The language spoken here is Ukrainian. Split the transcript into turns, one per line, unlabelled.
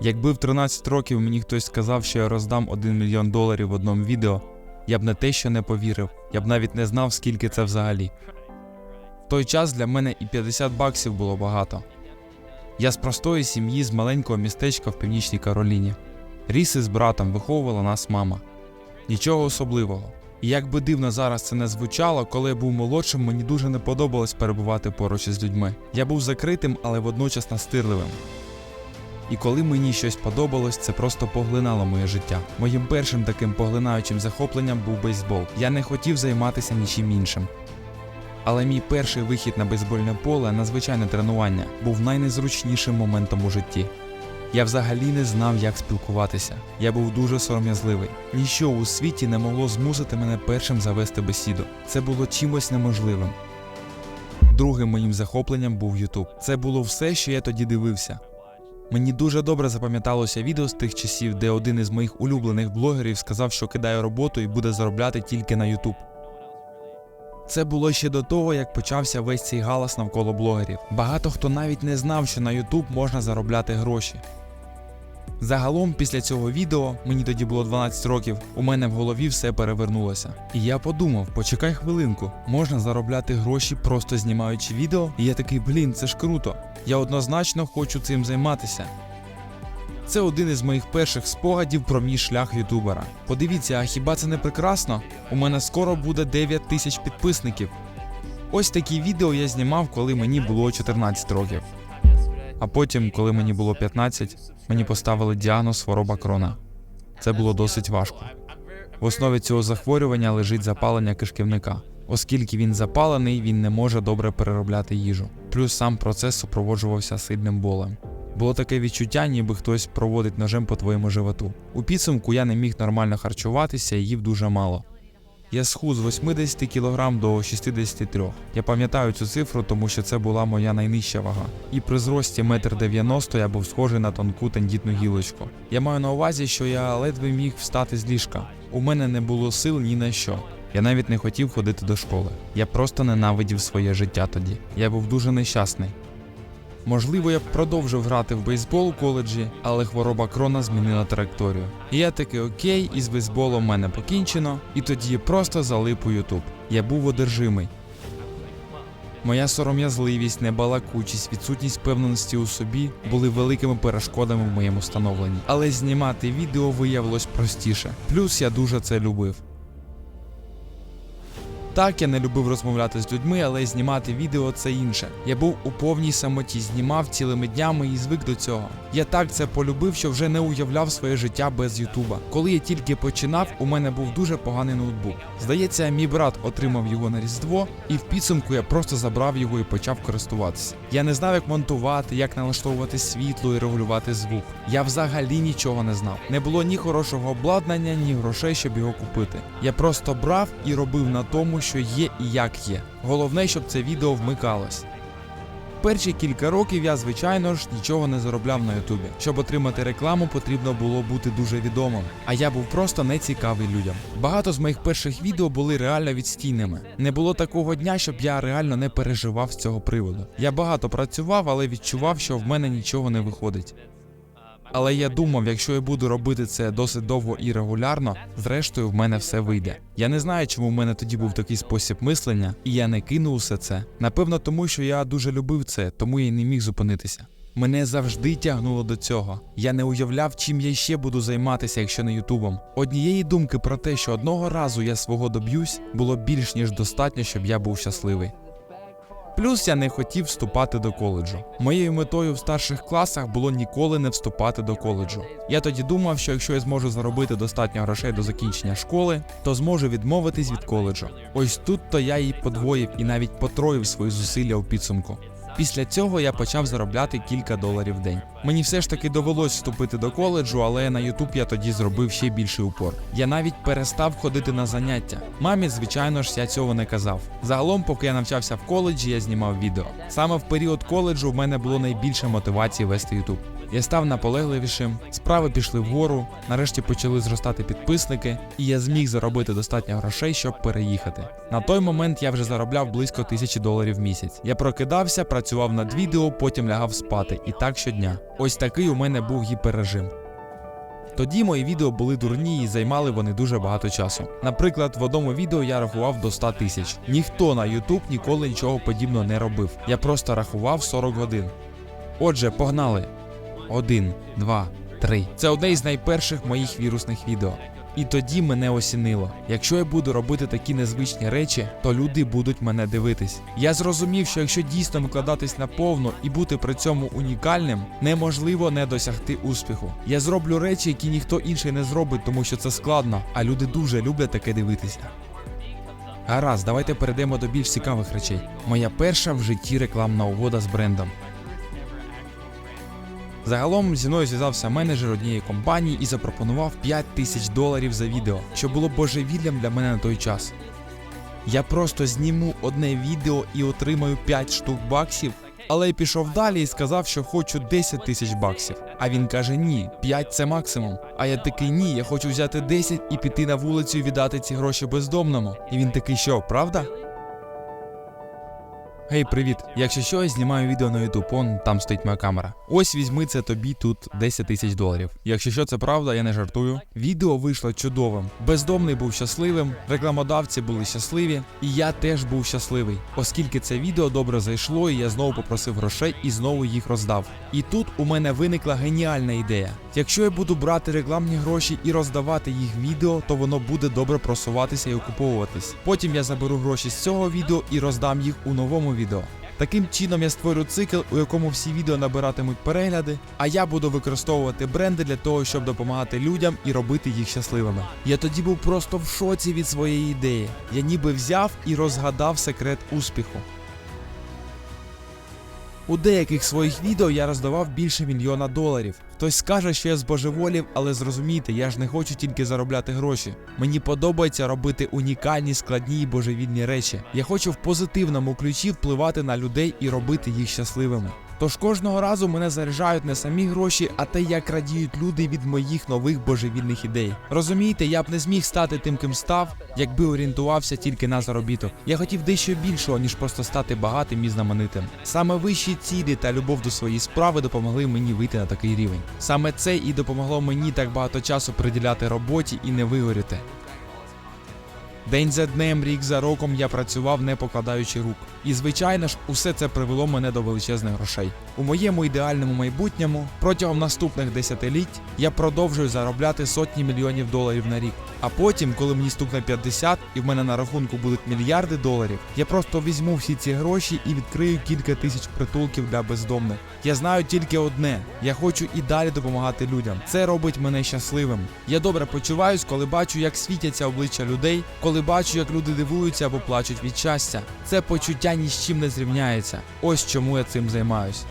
Якби в 13 років мені хтось сказав, що я роздам 1 мільйон доларів в одному відео, я б не те, що не повірив, я б навіть не знав, скільки це взагалі. В той час для мене і 50 баксів було багато. Я з простої сім'ї з маленького містечка в Північній Кароліні. Ріс із братом виховувала нас мама. Нічого особливого. І як би дивно зараз це не звучало, коли я був молодшим, мені дуже не подобалось перебувати поруч із людьми. Я був закритим, але водночас настирливим. І коли мені щось подобалось, це просто поглинало моє життя. Моїм першим таким поглинаючим захопленням був бейсбол. Я не хотів займатися нічим іншим. Але мій перший вихід на бейсбольне поле на звичайне тренування був найнезручнішим моментом у житті. Я взагалі не знав, як спілкуватися. Я був дуже сором'язливий. Ніщо у світі не могло змусити мене першим завести бесіду. Це було чимось неможливим. Другим моїм захопленням був Ютуб. Це було все, що я тоді дивився. Мені дуже добре запам'яталося відео з тих часів, де один із моїх улюблених блогерів сказав, що кидає роботу і буде заробляти тільки на Ютуб. Це було ще до того, як почався весь цей галас навколо блогерів. Багато хто навіть не знав, що на Ютуб можна заробляти гроші. Загалом, після цього відео, мені тоді було 12 років, у мене в голові все перевернулося. І я подумав: почекай хвилинку, можна заробляти гроші, просто знімаючи відео. І я такий, блін, це ж круто. Я однозначно хочу цим займатися. Це один із моїх перших спогадів про мій шлях ютубера. Подивіться, а хіба це не прекрасно? У мене скоро буде 9 тисяч підписників. Ось такі відео я знімав, коли мені було 14 років. А потім, коли мені було 15, мені поставили діагноз хвороба крона. Це було досить важко. В основі цього захворювання лежить запалення кишківника. Оскільки він запалений, він не може добре переробляти їжу. Плюс сам процес супроводжувався сильним болем. Було таке відчуття, ніби хтось проводить ножем по твоєму животу. У підсумку я не міг нормально харчуватися і їв дуже мало. Я схуд з 80 кг до 63 Я пам'ятаю цю цифру, тому що це була моя найнижча вага. І при зрості 1,90 м я був схожий на тонку тендітну гілочку. Я маю на увазі, що я ледве міг встати з ліжка. У мене не було сил ні на що. Я навіть не хотів ходити до школи. Я просто ненавидів своє життя тоді. Я був дуже нещасний. Можливо, я б продовжив грати в бейсбол у коледжі, але хвороба крона змінила траєкторію. І я таки окей, із бейсболом в мене покінчено, і тоді просто залип у Ютуб. Я був одержимий. Моя сором'язливість, небалакучість, відсутність впевненості у собі були великими перешкодами в моєму становленні. Але знімати відео виявилось простіше. Плюс я дуже це любив. Так, я не любив розмовляти з людьми, але знімати відео це інше. Я був у повній самоті, знімав цілими днями і звик до цього. Я так це полюбив, що вже не уявляв своє життя без Ютуба. Коли я тільки починав, у мене був дуже поганий ноутбук. Здається, мій брат отримав його на Різдво, і в підсумку я просто забрав його і почав користуватися. Я не знав, як монтувати, як налаштовувати світло і регулювати звук. Я взагалі нічого не знав. Не було ні хорошого обладнання, ні грошей, щоб його купити. Я просто брав і робив на тому, що є і як є. Головне, щоб це відео вмикалось. Перші кілька років я, звичайно ж, нічого не заробляв на Ютубі. Щоб отримати рекламу, потрібно було бути дуже відомим. А я був просто нецікавий людям. Багато з моїх перших відео були реально відстійними. Не було такого дня, щоб я реально не переживав з цього приводу. Я багато працював, але відчував, що в мене нічого не виходить. Але я думав, якщо я буду робити це досить довго і регулярно, зрештою в мене все вийде. Я не знаю, чому в мене тоді був такий спосіб мислення, і я не кинув усе це. Напевно, тому що я дуже любив це, тому я не міг зупинитися. Мене завжди тягнуло до цього. Я не уявляв, чим я ще буду займатися, якщо не Ютубом. Однієї думки про те, що одного разу я свого доб'юсь, було більш ніж достатньо, щоб я був щасливий. Плюс я не хотів вступати до коледжу. Моєю метою в старших класах було ніколи не вступати до коледжу. Я тоді думав, що якщо я зможу заробити достатньо грошей до закінчення школи, то зможу відмовитись від коледжу. Ось тут то я і подвоїв і навіть потроїв свої зусилля у підсумку. Після цього я почав заробляти кілька доларів в день. Мені все ж таки довелось вступити до коледжу, але на Ютуб я тоді зробив ще більший упор. Я навіть перестав ходити на заняття. Мамі, звичайно ж, я цього не казав. Загалом, поки я навчався в коледжі, я знімав відео. Саме в період коледжу в мене було найбільше мотивації вести Ютуб. Я став наполегливішим, справи пішли вгору, нарешті почали зростати підписники, і я зміг заробити достатньо грошей, щоб переїхати. На той момент я вже заробляв близько тисячі доларів в місяць. Я прокидався, працював над відео, потім лягав спати, і так щодня. Ось такий у мене був гіперрежим. Тоді мої відео були дурні і займали вони дуже багато часу. Наприклад, в одному відео я рахував до 100 тисяч. Ніхто на YouTube ніколи нічого подібного не робив. Я просто рахував 40 годин. Отже, погнали. Один, два, три. Це одне із найперших моїх вірусних відео. І тоді мене осінило. Якщо я буду робити такі незвичні речі, то люди будуть мене дивитись. Я зрозумів, що якщо дійсно викладатись наповну і бути при цьому унікальним, неможливо не досягти успіху. Я зроблю речі, які ніхто інший не зробить, тому що це складно, а люди дуже люблять таке дивитися. Гаразд, давайте перейдемо до більш цікавих речей. Моя перша в житті рекламна угода з брендом. Загалом зі мною зв'язався менеджер однієї компанії і запропонував 5 тисяч доларів за відео, що було божевіллям для мене на той час. Я просто зніму одне відео і отримаю 5 штук баксів, але я пішов далі і сказав, що хочу 10 тисяч баксів. А він каже: ні, 5 це максимум. А я такий ні, я хочу взяти 10 і піти на вулицю і віддати ці гроші бездомному. І він такий, що, правда? Гей, привіт! Якщо що, я знімаю відео на YouTube, он там стоїть моя камера. Ось візьми це тобі тут 10 тисяч доларів. Якщо що це правда, я не жартую. Відео вийшло чудовим. Бездомний був щасливим, рекламодавці були щасливі, і я теж був щасливий, оскільки це відео добре зайшло, і я знову попросив грошей і знову їх роздав. І тут у мене виникла геніальна ідея. Якщо я буду брати рекламні гроші і роздавати їх відео, то воно буде добре просуватися і окуповуватись. Потім я заберу гроші з цього відео і роздам їх у новому відео. Таким чином я створю цикл, у якому всі відео набиратимуть перегляди, а я буду використовувати бренди для того, щоб допомагати людям і робити їх щасливими. Я тоді був просто в шоці від своєї ідеї. Я ніби взяв і розгадав секрет успіху. У деяких своїх відео я роздавав більше мільйона доларів. Хтось скаже, що я збожеволів, але зрозумійте, я ж не хочу тільки заробляти гроші. Мені подобається робити унікальні, складні і божевільні речі. Я хочу в позитивному ключі впливати на людей і робити їх щасливими. Тож кожного разу мене заряджають не самі гроші, а те, як радіють люди від моїх нових божевільних ідей. Розумієте, я б не зміг стати тим, ким став, якби орієнтувався тільки на заробіток. Я хотів дещо більшого, ніж просто стати багатим і знаменитим. Саме вищі цілі та любов до своєї справи допомогли мені вийти на такий рівень. Саме це і допомогло мені так багато часу приділяти роботі і не вигоріти. День за днем, рік за роком я працював, не покладаючи рук. І звичайно ж, усе це привело мене до величезних грошей. У моєму ідеальному майбутньому протягом наступних десятиліть я продовжую заробляти сотні мільйонів доларів на рік. А потім, коли мені стукне 50 і в мене на рахунку будуть мільярди доларів, я просто візьму всі ці гроші і відкрию кілька тисяч притулків для бездомних. Я знаю тільки одне: я хочу і далі допомагати людям. Це робить мене щасливим. Я добре почуваюсь, коли бачу, як світяться обличчя людей, коли бачу, як люди дивуються або плачуть від щастя. Це почуття ні з чим не зрівняється. Ось чому я цим займаюсь.